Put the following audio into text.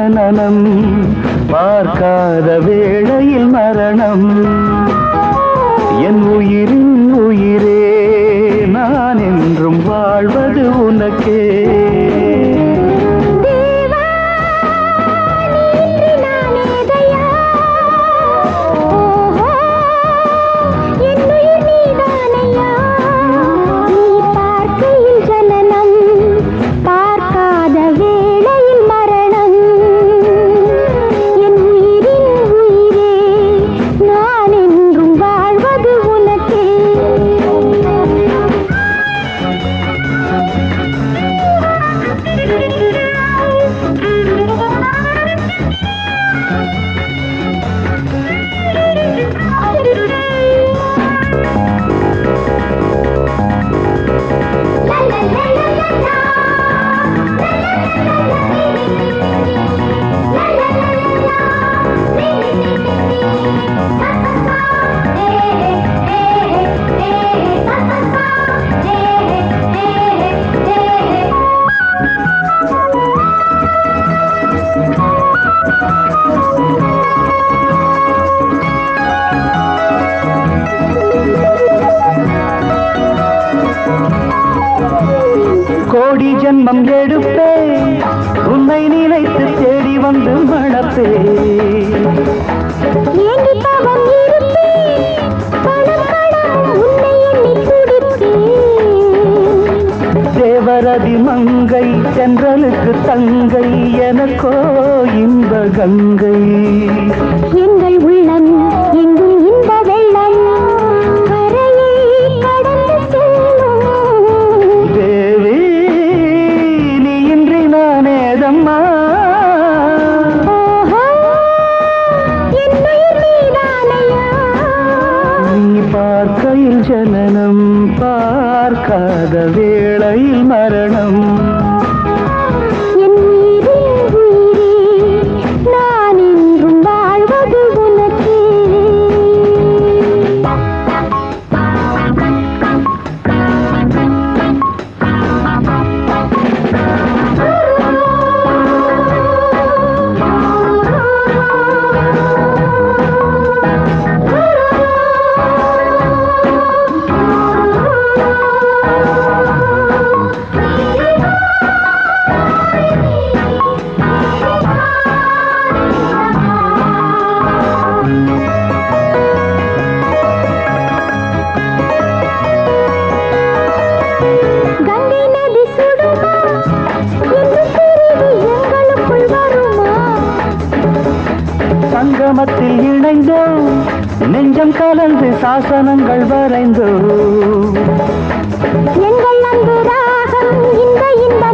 ஜனனம் பார்க்காத வேளையில் மரணம். என் உயிரில் கோடி ஜென்மம் எடுப்பே உன்னை நினைத்து தேடி வந்து மணப்பே தேவரதி மங்கை தென்றலுக்கு தங்கை எனக்கோ இன்ப கங்கை. பார்க்காத வேளையில் மரணம். ஆகமத்தில் இணைந்தோ நெஞ்சம் கலந்து சாசனங்கள் வரைந்தோ. எங்கள் அன்பு ராகம் இந்த இந்த